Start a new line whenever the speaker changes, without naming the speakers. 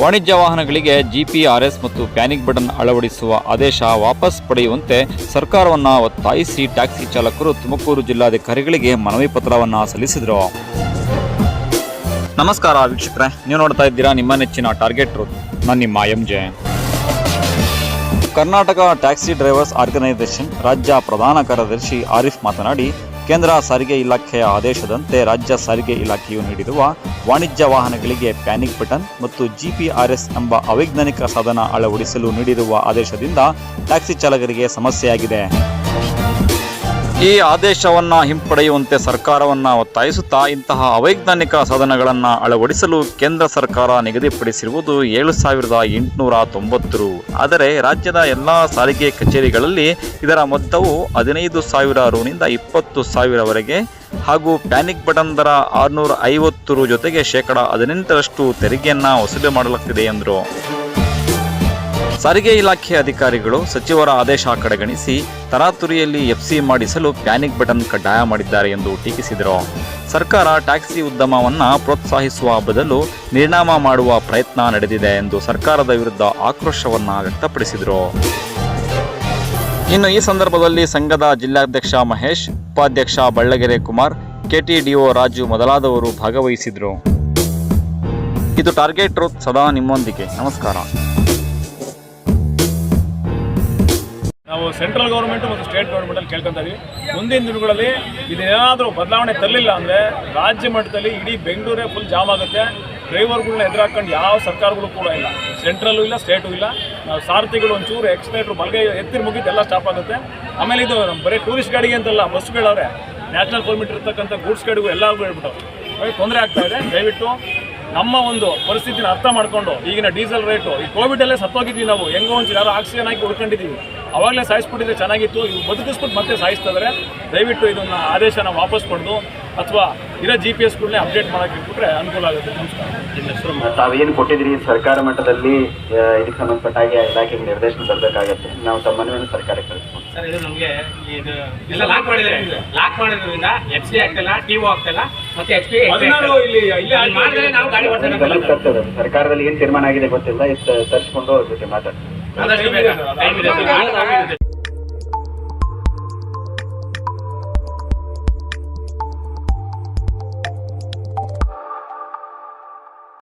ವಾಣಿಜ್ಯ ವಾಹನಗಳಿಗೆ ಜಿಪಿಆರ್ಎಸ್ ಮತ್ತು ಪ್ಯಾನಿಕ್ ಬಟನ್ ಅಳವಡಿಸುವ ಆದೇಶ ವಾಪಸ್ ಪಡೆಯುವಂತೆ ಸರ್ಕಾರವನ್ನು ಒತ್ತಾಯಿಸಿ ಟ್ಯಾಕ್ಸಿ ಚಾಲಕರು ತುಮಕೂರು ಜಿಲ್ಲಾಧಿಕಾರಿಗಳಿಗೆ ಮನವಿ ಪತ್ರವನ್ನು ಸಲ್ಲಿಸಿದರು. ನಮಸ್ಕಾರ ವೀಕ್ಷಕರೇ, ನೀವು ನೋಡ್ತಾ ಇದ್ದೀರಾ ನಿಮ್ಮ ನೆಚ್ಚಿನ ಟಾರ್ಗೆಟ್ ನಾನು ನಿಮ್ಮ M J Karnataka taxi drivers organisation ರಾಜ್ಯ ಪ್ರಧಾನ ಕಾರ್ಯದರ್ಶಿ ಆರಿಫ್ ಮಾತನಾಡಿ ಕೇಂದ್ರ ಸಾರಿಗೆ ಇಲಾಖೆಯ ಆದೇಶದಂತೆ ರಾಜ್ಯ ಸಾರಿಗೆ ಇಲಾಖೆಯು ನೀಡಿರುವ ವಾಣಿಜ್ಯ ವಾಹನಗಳಿಗೆ ಪ್ಯಾನಿಕ್ ಬಟನ್ ಮತ್ತು ಜಿಪಿಆರ್ಎಸ್ ಎಂಬ ಅವೈಜ್ಞಾನಿಕ ಸಾಧನ ಅಳವಡಿಸಲು ನೀಡಿರುವ ಆದೇಶದಿಂದ ಟ್ಯಾಕ್ಸಿ ಚಾಲಕರಿಗೆ ಸಮಸ್ಯೆಯಾಗಿದೆ. ಈ ಆದೇಶವನ್ನ ಹಿಂಪಡೆಯುವಂತೆ ಸರ್ಕಾರವನ್ನ ಒತ್ತಾಯಿಸುತ್ತಾ ಇಂತಹ ಅವೈಜ್ಞಾನಿಕ ಸಾಧನಗಳನ್ನು ಅಳವಡಿಸಲು ಕೇಂದ್ರ ಸರ್ಕಾರ ನಿಗದಿಪಡಿಸಿರುವುದು ಏಳು ಸಾವಿರದ ಎಂಟುನೂರ ತೊಂಬತ್ತು ರು. ಆದರೆ ರಾಜ್ಯದ ಎಲ್ಲ ಸಾರಿಗೆ ಕಚೇರಿಗಳಲ್ಲಿ ಇದರ ಮೊತ್ತವು ಹದಿನೈದು ಸಾವಿರ ರುನಿಂದ ಇಪ್ಪತ್ತು ಸಾವಿರವರೆಗೆ ಹಾಗೂ ಪ್ಯಾನಿಕ್ ಬಟನ್ ದರ ಆರುನೂರ ಐವತ್ತು ರು ಜೊತೆಗೆ ಶೇಕಡ ಹದಿನೆಂಟರಷ್ಟು ತೆರಿಗೆಯನ್ನ ವಸೂಲಿ ಮಾಡಲಾಗ್ತಿದೆ ಎಂದರು. ಸಾರಿಗೆ ಇಲಾಖೆ ಅಧಿಕಾರಿಗಳು ಸಚಿವರ ಆದೇಶ ಕಡೆಗಣಿಸಿ ತರಾತುರಿಯಲ್ಲಿ ಎಫ್ಸಿ ಮಾಡಿಸಲು ಪ್ಯಾನಿಕ್ ಬಟನ್ ಕಡ್ಡಾಯ ಮಾಡಿದ್ದಾರೆ ಎಂದು ಟೀಕಿಸಿದರು. ಸರ್ಕಾರ ಟ್ಯಾಕ್ಸಿ ಉದ್ಯಮವನ್ನ ಪ್ರೋತ್ಸಾಹಿಸುವ ಬದಲು ನಿರ್ಣಾಮ ಮಾಡುವ ಪ್ರಯತ್ನ ನಡೆದಿದೆ ಎಂದು ಸರ್ಕಾರದ ವಿರುದ್ಧ ಆಕ್ರೋಶವನ್ನು ವ್ಯಕ್ತಪಡಿಸಿದರು. ಇನ್ನು ಈ ಸಂದರ್ಭದಲ್ಲಿ ಸಂಘದ ಜಿಲ್ಲಾಧ್ಯಕ್ಷ ಮಹೇಶ್, ಉಪಾಧ್ಯಕ್ಷ ಬಳ್ಳಗೆರೆ ಕುಮಾರ್, ಕೆಟಿಡಿಒ ರಾಜು ಮೊದಲಾದವರು ಭಾಗವಹಿಸಿದರು ಇದು ಟಾರ್ಗೆಟ್ ಸದಾ ನಿಮ್ಮೊಂದಿಗೆ. ನಮಸ್ಕಾರ.
ಸೆಂಟ್ರಲ್ ಗೌರ್ಮೆಂಟ್ ಮತ್ತು ಸ್ಟೇಟ್ ಗೌರ್ಮೆಂಟಲ್ಲಿ ಕೇಳ್ಕೊಂತ ಇದೀವಿ. ಮುಂದಿನ ದಿನಗಳಲ್ಲಿ ಇದೇನಾದರೂ ಬದಲಾವಣೆ ತರಲಿಲ್ಲ ಅಂದರೆ ರಾಜ್ಯ ಮಟ್ಟದಲ್ಲಿ ಇಡೀ ಬೆಂಗಳೂರೇ ಫುಲ್ ಜಾಮ್ ಆಗುತ್ತೆ. ಡ್ರೈವರ್ಗಳನ್ನ ಎದುರಾಕೊಂಡು ಯಾವ ಸರ್ಕಾರಗಳು ಕೂಡ ಇಲ್ಲ. ಸೆಂಟ್ರಲ್ಲೂ ಇಲ್ಲ ಸ್ಟೇಟು ಇಲ್ಲ. ಸಾರಥಿಗಳು ಒಂಚೂರು ಎಕ್ಸ್ಲೇಟ್ರು ಮಲ್ಗೆ ಎತ್ತಿರ ಮುಗಿದು ಎಲ್ಲ ಸ್ಟಾಪ್ ಆಗುತ್ತೆ. ಆಮೇಲೆ ಇದು ಬರೀ ಟೂರಿಸ್ಟ್ ಗಾಡಿಗೆ ಅಂತಲ್ಲ ಬಸ್ಗಳವ್ರೆ ನ್ಯಾಷನಲ್ ಪರ್ಮಿಟ್ ಇರ್ತಕ್ಕಂಥ ಗೂಡ್ಸ್ ಗಾಡಿಗೂ ಎಲ್ಲರಿಗೂ ಹೇಳ್ಬಿಟ್ಟು ತೊಂದರೆ ಆಗ್ತಾ ಇದೆ. ದಯವಿಟ್ಟು ನಮ್ಮ ಒಂದು ಪರಿಸ್ಥಿತಿನ ಅರ್ಥ ಮಾಡ್ಕೊಂಡು ಈಗಿನ ಡೀಸೆಲ್ ರೇಟು ಈ ಕೋವಿಡಲ್ಲೇ ಸತ್ತೋಗಿದ್ವಿ ನಾವು. ಹೆಂಗೋ ಒಂಚೂರು ಯಾರೋ ಆಕ್ಸಿಜನ್ ಹಾಕಿ ಉಳ್ಕೊಂಡಿದ್ದೀವಿ ಅವಾಗಲೇ ಸಾಯಿಸ್ಬಿಟ್ಟಿದ್ರೆ ಚೆನ್ನಾಗಿತ್ತು. ಇವು ಬದುಕಿಸ್ಬಿಟ್ಟು ಮತ್ತೆ ಸಾಯಿಸ್ತಿದ್ರೆ. ದಯವಿಟ್ಟು ಇದನ್ನ ಆದೇಶನ ವಾಪಸ್ ಪಡೆದು ಅಥವಾ ಇರೋ ಜಿ ಪಿ ಎಸ್ಗಳನ್ನೇ ಅಪ್ಡೇಟ್ ಮಾಡೋಕೆ ಇಟ್ಬಿಟ್ರೆ ಅನುಕೂಲ ಆಗುತ್ತೆ. ನಮಸ್ಕಾರ.
ತಾವೇನು ಕೊಟ್ಟಿದ್ರಿ ಸರ್ಕಾರ ಮಟ್ಟದಲ್ಲಿ ಇದಕ್ಕೆ ಸಂಬಂಧಪಟ್ಟ ಹಾಗೆ ಇಲಾಖೆಗೆ ನಿರ್ದೇಶನ ತರಬೇಕಾಗತ್ತೆ. ನಾವು ತಮ್ಮ ಮನವಿಯನ್ನು ಸರ್ಕಾರಕ್ಕೆ ಕಳಿಸ್ಬೋದು.
ಸರ್ ಇದು ನಮಗೆ ಇದು ಎಲ್ಲ ಲಾಕ್ ಮಾಡಿದ್ರೆ ಲಾಕ್ ಮಾಡೋದ್ರಿಂದ ಎಫ್ ಸಿ ಆಗ್ತಿಲ್ಲ ಟಿ ಒ ಆಗ್ತಿಲ್ಲ ಮತ್ತೆ ಎಕ್ಸ್ ಪಿ
ಅದನ್ನಾರು ಇಲ್ಲಿ ಇಲ್ಲೇ ಹಾಕಿ-
ಮಾಡಿದ್ರೆ ನಾವು ಗಾಡಿ
ಗಮನಕ್ಕೆ
ಓಡಿಸೋಣ
ಸರ್ಕಾರದಲ್ಲಿ ಏನು ತೀರ್ಮಾನ ಆಗಿದೆ ಗೊತ್ತಿಲ್ಲ. ಇದು ತರಿಸ್ಕೊಂಡು ಅವ್ರ ಜೊತೆ ಮಾತಾಡ್ತೀವಿ.
ಟೈಮ್ ಇದೆ